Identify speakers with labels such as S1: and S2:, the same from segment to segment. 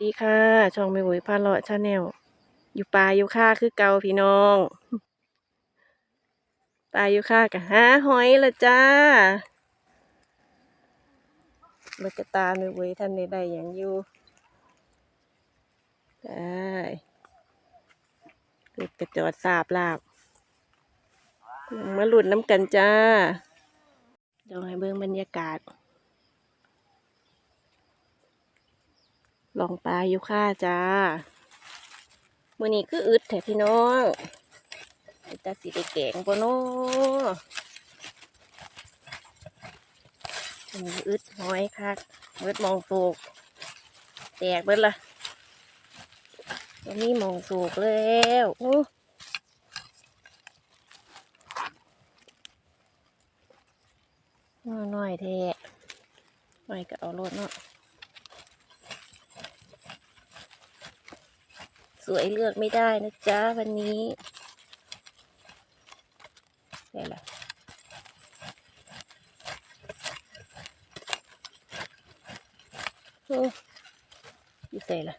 S1: ดีค่ะ ช่องม่หวยพาเลาะชาแนลอยู่ป่าอยู่ค่าคือเก่าพี่น้องป่าอยู่ค่ากับหาหอยละจ้ามันจะตามแม่หวยท่านใดได้อย่างอยู่ได้รถกระจอดสาบลาบมาหลุดน้ำกันจ้าเดี๋ยวให้เบิ่งบรรยากาศ ลองปลาอยู่ค่าจ้ามื่อนี้คืออึดแถพี่น้องต่สีได้แกงปนาะอันอึดหอยคักเบิดมองสูกแตกเบิดละตอนนี้มองสูกแล้วอู้น้อยๆแท้หน่อยก็เอารถเนาะ สวยเลือกไม่ได้นะจ๊ะวันนี้นี่แหละโอ้ยใส่ละ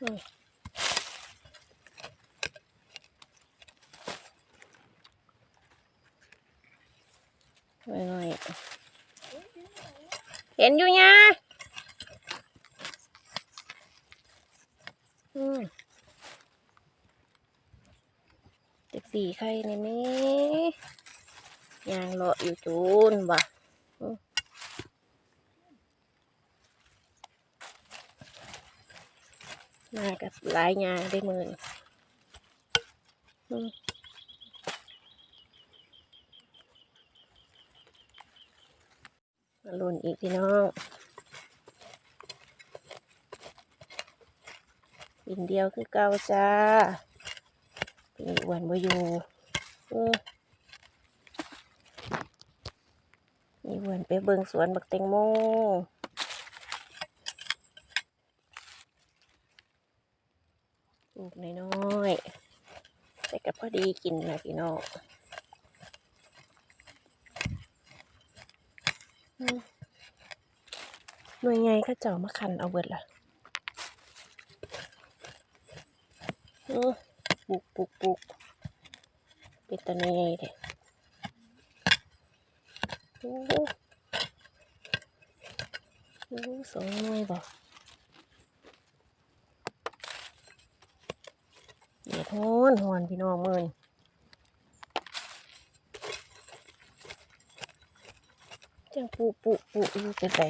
S1: อืมไว้หน่อยเห็นอยู่เนี่ยอืม เจ็กสี่ไข่ในแม่ยางเลาะอยู่จูนว่ะมากับหลายยางได้มือนมาลุ่นอีกพี่น้องบินเดียวคือเก่าจ้า ปีอ้วันบ่อยู่เออมีอ้วันไปเบิ่งสวนบักแตงโมลูกน้อยๆแต่ก็พอดีกินนะพี่น้องอืมหน่วยไงเขาเจ้ามาคันเอาเบิดล่ะเออ ปุกปุกปุกเป็นตัวนี้เด็โอ้โหโอ้สองหน่วยบ่เด็ดฮอนฮอนพี่น้องเมือนจังปุปุปุอยู่เป็นไร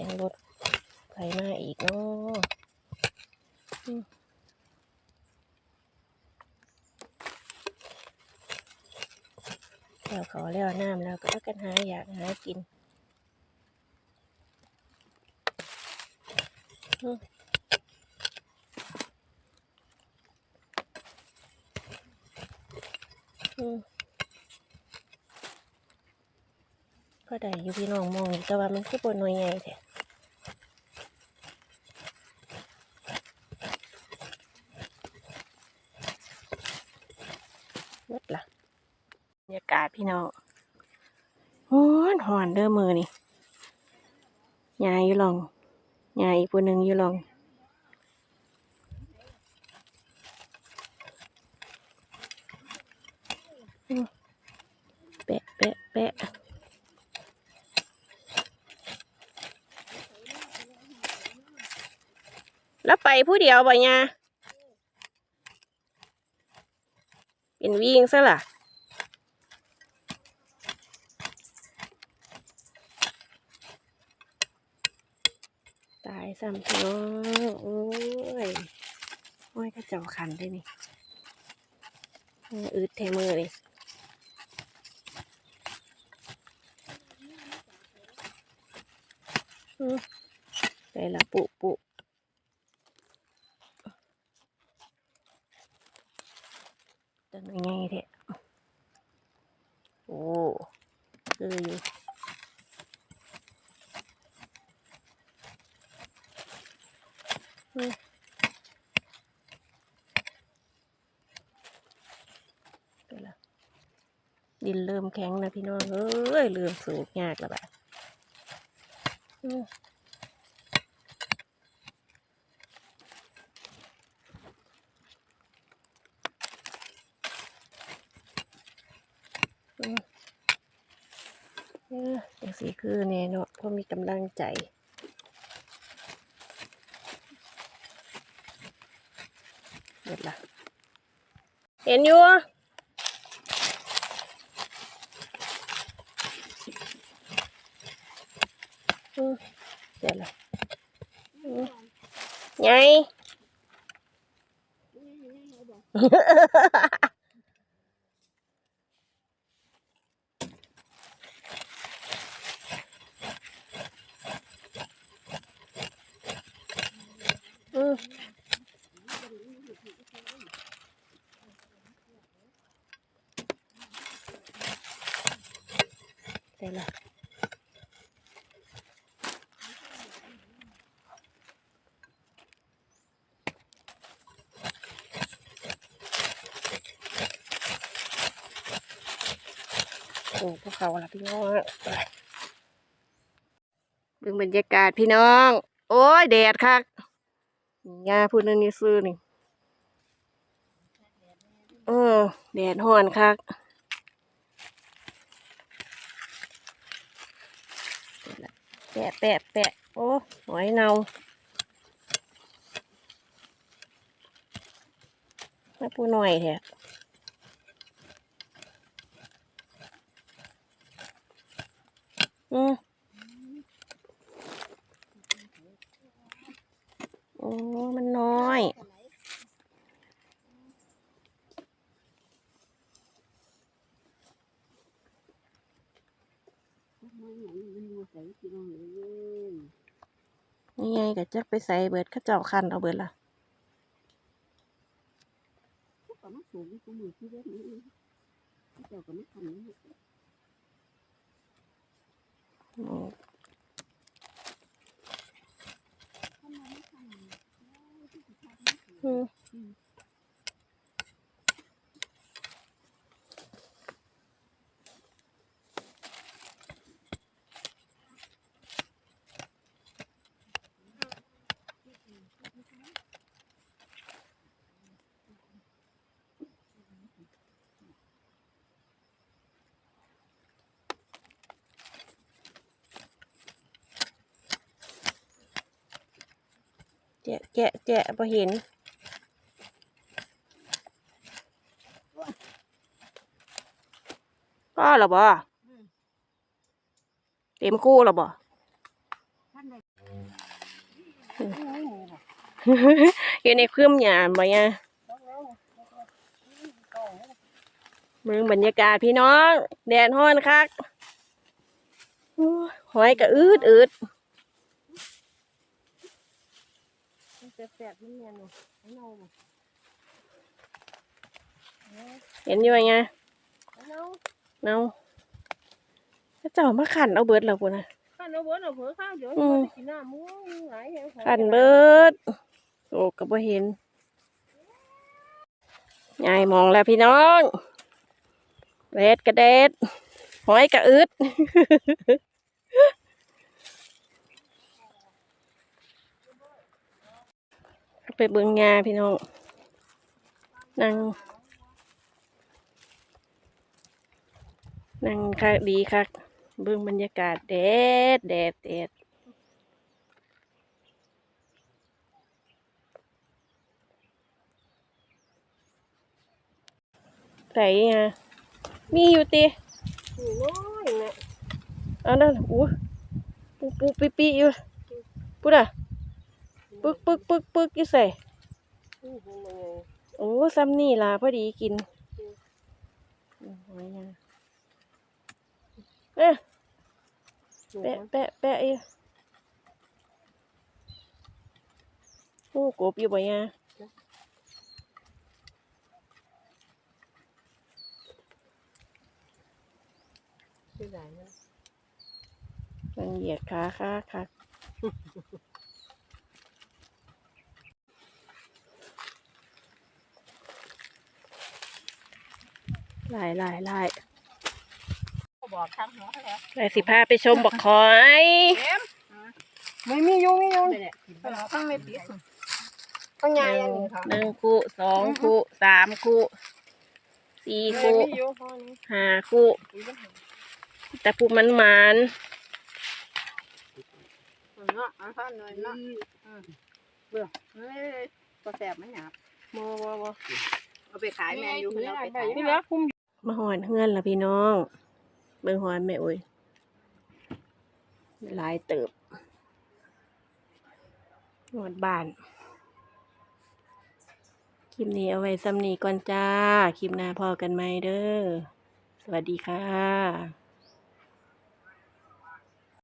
S1: ยงรถใครมาอีกเนาะแล้วขอแล้วน้ำแล้วก็กันหาอยากหากินอืมอืมก็ได้อยู่พี่น้องมองแต่ว่ามันคือบนหน่วยใหญ่แท้ เบิดละบรรยากาศพี่น้องฮ้อนหอนเด้อมือนี่ยายอยู่ลองยายอีกผู้หนึ่งอยู่ลองแปะแปะแปะแล้วไปผู้เดียวบ่ยา เป็นวิ่งซะล่ะตายซ้ำพี่น้องโอ้ยโอ้ยก็เจ้าขันได้นี่อืดเทมือเลยอืมไปละปุปุจะเป็ นไงเถอะโอ้คืออยู่ดินเริ่มแข็งนะพี่น้องเอ้ยเริ่มสูกยากแล้วแบบเออจังสี คือแน่เนาะเพราะมีกำลังใจเห็นละเห็นอยู่อืมเดี๋ยวละไง อืม เดี๋ยวละโอ้พวกเขาละพี่น้องไปเบิ่งบรรยากาศพี่น้อง โอ้ยแดดคักงาพูดนั่นนี่ซื้อนี่เออแดดฮ้อนคักเดี๋ยวละ แปะแปะแปะโอ้หอยเนาไม่ปูหน่อยแท้อืมโอ้ มันน้อย นี่ไงก็จักไปใส่เบิดข้าเจ้าคันเอาเบิดละ
S2: ก็มาสูงกูมือที่เล็กนี้เจ้าก็ไม่ทำนี่
S1: อืมอืม แจะแจะแจะพอเห็นก็หรอบ่เต็มคู่หรอบ่
S2: ท่านใด
S1: อยู่ในเครื่องหยาบ่เนี่ยมึงบรรยากาศพี่น้อง แดดฮ้อนคักโอ้ยหอยกะอืดอืด
S2: แสบๆนี่เนี่ยหนูให้เรา
S1: เห็นอยู่ไง
S2: ให้เรา
S1: เนาถ้าเจ้ามาขันเอาเบิดแล้วปุ่นนะ
S2: ข้าเราเบิร์ดเราเผลอข้าวเดี๋ยว
S1: อืม
S2: กินน้ำมูหลายอย่าง
S1: ขันเบิดโอ้ก็บ่เห็นยายมองแล้วพี่น้องแดดกระเด็ดหอยกระอึด ไปเบิ่งงาพี่น้องนั่งนั่งคักดีคักเบิ่งบรรยากาศแดดแดดแดดไหนอะมีอยู่ติ
S2: น้อยเนี่ย
S1: เอานั่นอู้ปูปูปีปีอยู่พูดอะ ปึกปึกปึกปึกอยู่ใส่
S2: นี่เป็นยังไง
S1: โอ้ซ้ำนี่ล่ะพอดีกินอืมหอยนางเอ๊ะแปะแปะแปะอยู่โอ้กบอยู่บ่ยะ
S2: ที่ไหนนะ
S1: มันเหยียดขาขาค่ะ หลายหลายหลาย
S2: บอกทางหัวแล้ว
S1: ไปสิพาไปชมบักคอย
S2: ไม่มียุงมียุงเนี่ยตั้งไม่ปิดตั้ง
S1: ห
S2: ยาย
S1: นึ่
S2: อัน
S1: ง
S2: นี้ค่ะ
S1: หนึ่งคู่สองคู่สามคู่สี่คู่
S2: มียุงพอนี้
S1: ห้าคู่แต่ปูมันหมาน
S2: เนาะอันข้างหน่อยเนาะเบื่อเฮ้ยก็แสบมันหยาบ
S1: โมโมโม
S2: เอาไปขายแมนยูเอาไปขาย
S1: นี่เหรอคุ้ม มาหอนเฮือนละพี่น้อง เบิ่งหอนแม่โอ้ยหลายเติบหอดบ้านคลิปนี้เอาไว้ซ้ำนี้ก่อนจ้า คลิปหน้าพอกันไหมเด้อ สวัสดีค่ะ